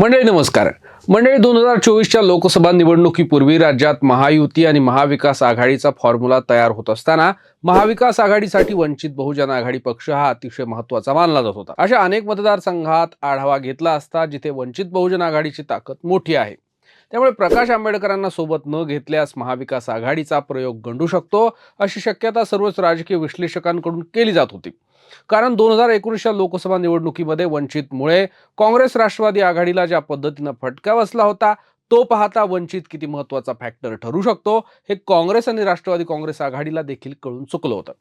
मंडळी नमस्कार. मंडळी दोन हजार चोवीसच्या लोकसभा निवडणुकीपूर्वी राज्यात महायुती आणि महाविकास आघाडीचा फॉर्म्युला तयार होत असताना महाविकास आघाडीसाठी वंचित बहुजन आघाडी पक्ष हा अतिशय महत्त्वाचा मानला जात होता. अशा अनेक मतदारसंघात आढावा घेतला असता जिथे वंचित बहुजन आघाडीची ताकद मोठी आहे. त्यामुळे प्रकाश आंबेडकरांना सोबत न घेतल्यास महाविकास आघाडीचा प्रयोग गंडू शकतो अशी शक्यता सर्वच राजकीय विश्लेषकांकडून केली जात होती. कारण दोन हजार एकोणीसच्या लोकसभा निवडणुकीमध्ये वंचितमुळे काँग्रेस राष्ट्रवादी आघाडीला ज्या पद्धतीनं फटका बसला होता तो पाहता वंचित किती महत्त्वाचा फॅक्टर ठरू शकतो हे काँग्रेस आणि राष्ट्रवादी काँग्रेस आघाडीला देखील कळून चुकलं होतं.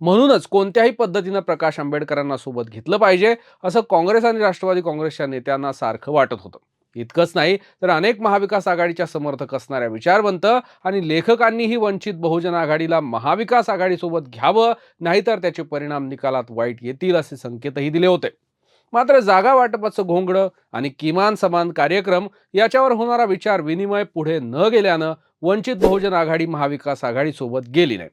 म्हणूनच कोणत्याही पद्धतीनं प्रकाश आंबेडकरांना सोबत घेतलं पाहिजे असं काँग्रेस आणि राष्ट्रवादी काँग्रेसच्या नेत्यांना सारखं वाटत होतं. इतकंच नाही तर अनेक महाविकास आघाडीच्या समर्थक असणाऱ्या विचारवंत आणि लेखकांनीही वंचित बहुजन आघाडीला महाविकास आघाडीसोबत घ्यावं नाहीतर त्याचे परिणाम निकालात वाईट येतील असे संकेतही दिले होते. मात्र जागा वाटपाचं घोंगडं आणि किमान समान कार्यक्रम याच्यावर होणारा विचार विनिमय पुढे न गेल्यानं वंचित बहुजन आघाडी महाविकास आघाडीसोबत गेली नाही.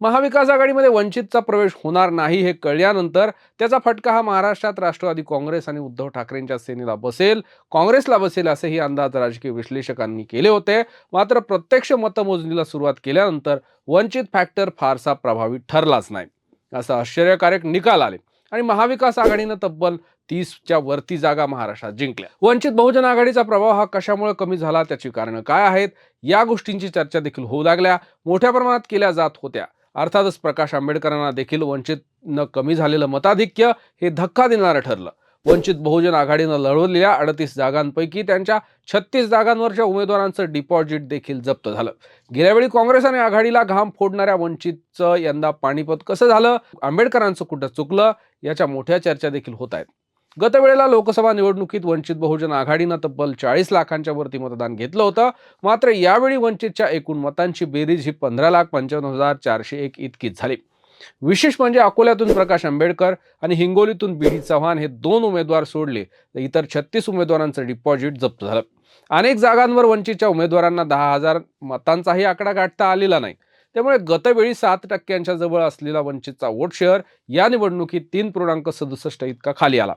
महाविकास आघाडीमध्ये वंचितचा प्रवेश होणार नाही हे कळल्यानंतर त्याचा फटका हा महाराष्ट्रात राष्ट्रवादी काँग्रेस आणि उद्धव ठाकरेंच्या सेनेला बसेल. काँग्रेसला बसेल असेही अंदाज राजकीय विश्लेषकांनी केले होते. मात्र प्रत्यक्ष मतमोजणीला सुरुवात केल्यानंतर वंचित फॅक्टर फारसा प्रभावी ठरलाच नाही. असा आश्चर्यकारक निकाल आले. आणि महाविकास आघाडीनं तब्बल तीसच्या वरती जागा महाराष्ट्रात जिंकल्या. वंचित बहुजन आघाडीचा प्रभाव हा कशामुळे कमी झाला त्याची कारणं काय आहेत? या गोष्टींची चर्चा देखील होऊ लागल्या. मोठ्या प्रमाणात केल्या जात होत्या. अर्थातच प्रकाश आंबेडकरांना देखील वंचितनं कमी झालेलं मताधिक्य हे धक्का देणारं ठरलं. वंचित बहुजन आघाडीनं लढवलेल्या अडतीस जागांपैकी त्यांच्या छत्तीस जागांवरच्या उमेदवारांचं डिपॉझिट देखील जप्त झालं. गेल्यावेळी काँग्रेस आणि आघाडीला घाम फोडणाऱ्या वंचितचं यंदा पाणीपत कसं झालं? आंबेडकरांचं कुठं चुकलं? याच्या मोठ्या चर्चा देखील होत आहेत. गतवेळेला लोकसभा निवडणुकीत वंचित बहुजन आघाडीनं तब्बल चाळीस लाखांच्या वरती मतदान घेतलं होतं. मात्र यावेळी वंचितच्या एकूण मतांची बेरीज ही पंधरा लाख पंच्याण्णव हजार चारशे एक इतकीच झाली. विशेष म्हणजे अकोल्यातून प्रकाश आंबेडकर आणि हिंगोलीतून बी डी चव्हाण हे दोन उमेदवार सोडले तर इतर छत्तीस उमेदवारांचं डिपॉझिट जप्त झालं. अनेक जागांवर वंचितच्या उमेदवारांना दहा हजार मतांचाही आकडा गाठता आलेला नाही. त्यामुळे गतवेळी सात टक्क्यांच्या जवळ असलेला वंचितचा वोट शेअर या निवडणुकीत तीन पूर्णांक सदुसष्ट इतका खाली आला.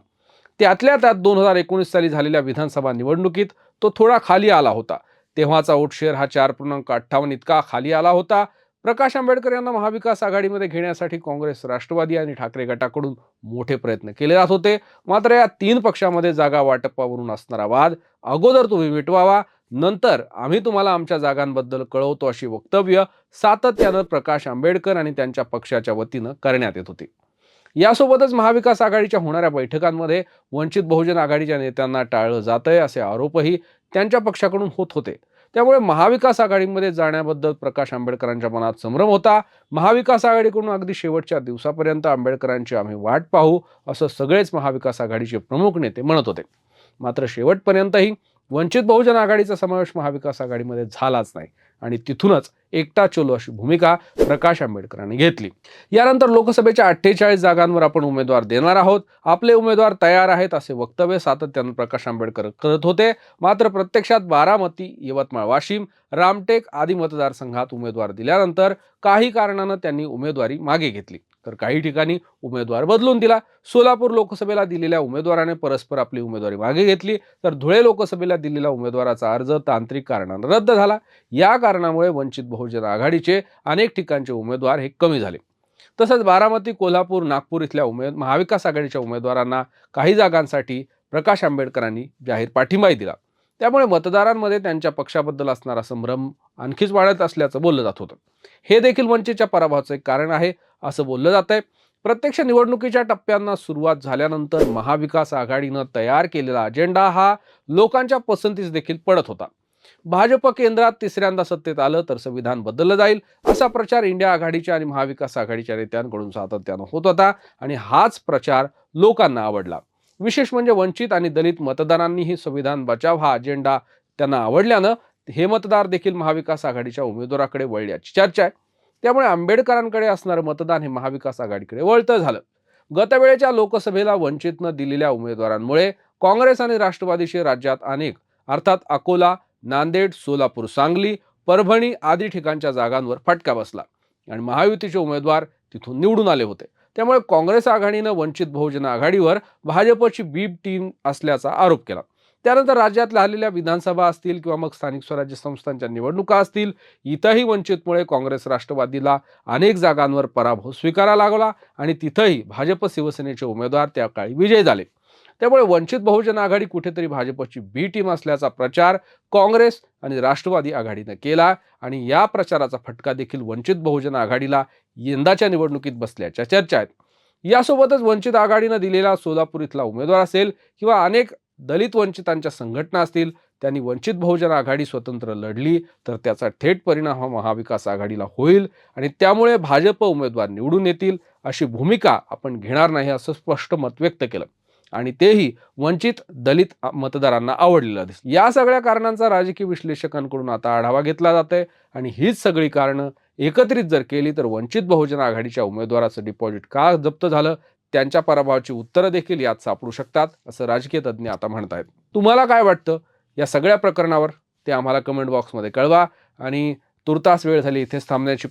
त्यातल्या त्यात दोन हजार एकोणीस साली झालेल्या विधानसभा निवडणुकीत तो थोडा खाली आला होता. तेव्हाचा वोट शेअर हा चार पूर्णांक अठ्ठावन्न इतका खाली आला होता. प्रकाश आंबेडकर यांना महाविकास आघाडीमध्ये घेण्यासाठी काँग्रेस राष्ट्रवादी आणि ठाकरे गटाकडून मोठे प्रयत्न केले जात होते. मात्र या तीन पक्षामध्ये जागा वाटपावरून असणारा वाद अगोदर तुम्ही मिटवावा नंतर आम्ही तुम्हाला आमच्या जागांबद्दल कळवतो अशी वक्तव्य सातत्यानं प्रकाश आंबेडकर आणि त्यांच्या पक्षाच्या वतीनं करण्यात येत होती. यासोबतच महाविकास आघाडीच्या होणाऱ्या बैठकांमध्ये वंचित बहुजन आघाडीच्या नेत्यांना टाळलं जातंय असे आरोपही त्यांच्या पक्षाकडून होत होते. त्यामुळे महाविकास आघाडीमध्ये जाण्याबद्दल प्रकाश आंबेडकरांच्या मनात संभ्रम होता. महाविकास आघाडीकडून अगदी शेवटच्या दिवसापर्यंत आंबेडकरांची आम्ही वाट पाहू असं सगळेच महाविकास आघाडीचे प्रमुख नेते म्हणत होते. मात्र शेवटपर्यंतही वंचित बहुजन आघाडीचा समावेश महाविकास आघाडीमध्ये झालाच नाही. आणि तिथूनच एकटा चोलो अशी भूमिका प्रकाश आंबेडकरांनी घेतली. यानंतर लोकसभेच्या अठ्ठेचाळीस जागांवर आपण उमेदवार देणार आहोत. आपले उमेदवार तयार आहेत असे वक्तव्य सातत्यानं प्रकाश आंबेडकर करत होते. मात्र प्रत्यक्षात बारामती यवतमाळ वाशिम रामटेक आदी मतदारसंघात उमेदवार दिल्यानंतर काही कारणानं त्यांनी उमेदवारी मागे घेतली. तर काही ठिकाणी उमेदवार बदलून दिला. सोलापूर लोकसभेला दिलेल्या उमेदवाराने परस्पर आपली उमेदवारी मागे घेतली. तर धुळे लोकसभेला दिलेला उमेदवाराचा अर्ज तांत्रिक कारणानं रद्द झाला. या कारणामुळे वंचित बहुजन आघाडीचे अनेक ठिकाणचे उमेदवार हे कमी झाले. तसंच बारामती कोल्हापूर नागपूर इथल्या उमेद महाविकास आघाडीच्या उमेदवारांना काही जागांसाठी प्रकाश आंबेडकरांनी जाहीर पाठिंबाही दिला. त्यामुळे मतदारांमध्ये त्यांच्या पक्षाबद्दल असणारा संभ्रम आणखीच वाढत असल्याचं बोललं जात होतं. हे देखील वंचितच्या पराभवाचं एक कारण आहे असं बोललं जात आहे प्रत्यक्ष निवडणुकीच्या टप्प्यांना सुरुवात झाल्यानंतर महाविकास आघाडीनं तयार केलेला अजेंडा हा लोकांच्या पसंतीस देखील पडत होता. भाजप केंद्रात तिसऱ्यांदा सत्तेत आलं तर संविधान बदललं जाईल असा प्रचार इंडिया आघाडीच्या आणि महाविकास आघाडीच्या नेत्यांकडून सातत्यानं होत होता आणि हाच प्रचार लोकांना आवडला. विशेष म्हणजे वंचित आणि दलित मतदारांनीही संविधान बचाव हा अजेंडा त्यांना आवडल्यानं हे मतदार देखील महाविकास आघाडीच्या उमेदवाराकडे वळल्याची चर्चा आहे. त्यामुळे आंबेडकरांकडे असणारं मतदान हे महाविकास आघाडीकडे वळतं झालं. गतवेळेच्या लोकसभेला वंचितनं दिलेल्या उमेदवारांमुळे काँग्रेस आणि राष्ट्रवादीशी राज्यात अनेक अर्थात अकोला नांदेड सोलापूर सांगली परभणी आदी ठिकाणच्या जागांवर फटका बसला आणि महायुतीचे उमेदवार तिथून निवडून आले होते. त्यामुळे काँग्रेस आघाडीनं वंचित बहुजन आघाडीवर भाजपची बीब टीम असल्याचा आरोप केला. त्यानंतर राज्यात आलेल्या विधानसभा असतील किंवा मग स्थानिक स्वराज्य संस्थांच्या निवडणुका असतील इथंही वंचितमुळे काँग्रेस राष्ट्रवादीला अनेक जागांवर पराभव स्वीकारा लागला आणि तिथंही भाजप शिवसेनेचे उमेदवार त्या काळी विजयी झाले. त्यामुळे वंचित बहुजन आघाडी कुठेतरी भाजपची बी टीम असल्याचा प्रचार काँग्रेस आणि राष्ट्रवादी आघाडीनं केला आणि या प्रचाराचा फटका देखील वंचित बहुजन आघाडीला यंदाच्या निवडणुकीत बसल्याच्या चर्चा आहेत यासोबतच वंचित आघाडीनं दिलेला सोलापूर इथला उमेदवार असेल किंवा अनेक दलित वंचितांच्या संघटना असतील त्यांनी वंचित बहुजन आघाडी स्वतंत्र लढली तर त्याचा थेट परिणाम हा महाविकास आघाडीला होईल आणि त्यामुळे भाजप उमेदवार निवडून येतील अशी भूमिका आपण घेणार नाही असं स्पष्ट मत व्यक्त केलं. आणि तेही वंचित दलित मतदारांना आवडलेलं दिसलं या सगळ्या कारणांचा राजकीय विश्लेषकांकडून आता आढावा घेतला जात आहे आणि हीच सगळी कारणं एकत्रित जर केली तर वंचित बहुजन आघाडीच्या उमेदवाराचं डिपॉझिट का जप्त झालं? त्यांच्या पराभवाची उत्तरं देखील यात सापडू शकतात असं राजकीय तज्ज्ञ आता म्हणतायत. तुम्हाला काय वाटतं? या सगळ्या प्रकरणावर ते आम्हाला कमेंट बॉक्समध्ये कळवा आणि तुर्तास वेळ झाली इथेच थांबण्याची